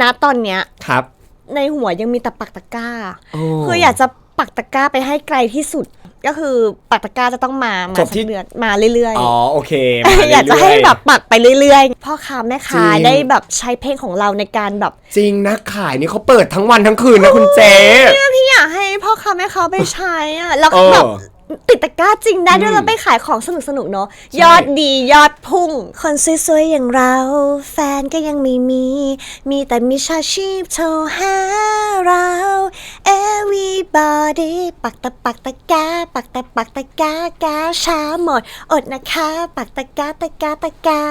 ณตอนเนี้ยครับ ในหัวยังมีแต่ปักตะกร้าโอ้คืออยากจะปักตะกร้าไปให้ไกลที่สุด ก็คือปักตะกร้าจะต้องมา มาจบที่ สักเดือนมาเรื่อยอ๋อโอเคๆมอยากจะให้เรื่ๆแบบปักไปเรื่อยๆ พ่อค้าแม่ค้าจริง ได้แบบใช้เพลงของเราในการแบบจริงนะขายนี่เขาเปิดทั้งวันทั้งคืนนะคุณเจพี่อยากให้พ่อค้าแม่ค้าไปใช้อะแล้วเออ แบบ ติดตะกร้าจริงได้ด้วยอืมแล้วไปขายของสนุกสนุกๆเนาะใช่ยอดดียอดพุ่ง คนสวยๆอย่างเรา แฟนก็ยังไม่มี มีแต่มิชาชีพโทรหา เรา everybody ปักตะปักตะกร้าปักตะปักตะกร้ากาช้าหมด อดนะคะ ปักตะกร้าตะกร้าตะกร้า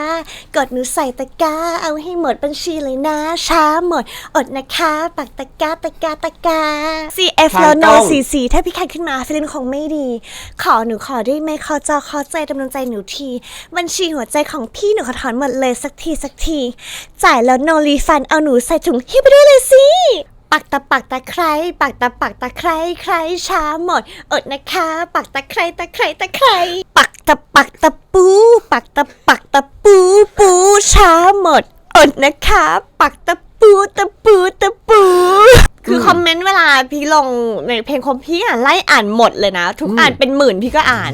กดหนูใส่ตะกร้าเอาให้หมดบัญชีเลยนะ ช้าหมด อดนะคะ ปักตะกร้าตะกร้าตะกร้า CF ทางแล้วโนต้องซีซีถ้าพี่แคทขึ้นมาฟิลินคงไม่ดี ขอหนูขอได้ไหมขอจอขอใจดำเนินใจหนูที บัญชีหัวใจของพี่หนูขอถอนหมดเลยสักทีสักที จ่ายแล้วโนรีฟันเอาหนูใส่ถุงหิ้วไปด้วยเลยสิ ปักตะปักตะไคร้ปักตะปักตะไคร้ใครช้าหมดอดนะคะ ปักตะไคร้ตะไคร้ตะไคร้ปักตะปักตะปู ปักตะปักตะปูปูช้าหมดอดนะคะ ปักตะปูตะปูตะปูคือคอมเมนต์เวลาพี่ลงในเพลงคมพี่อ่านไล่อ่านหมดเลยนะ ทุกอ่านเป็นหมื่นพี่ก็อ่าน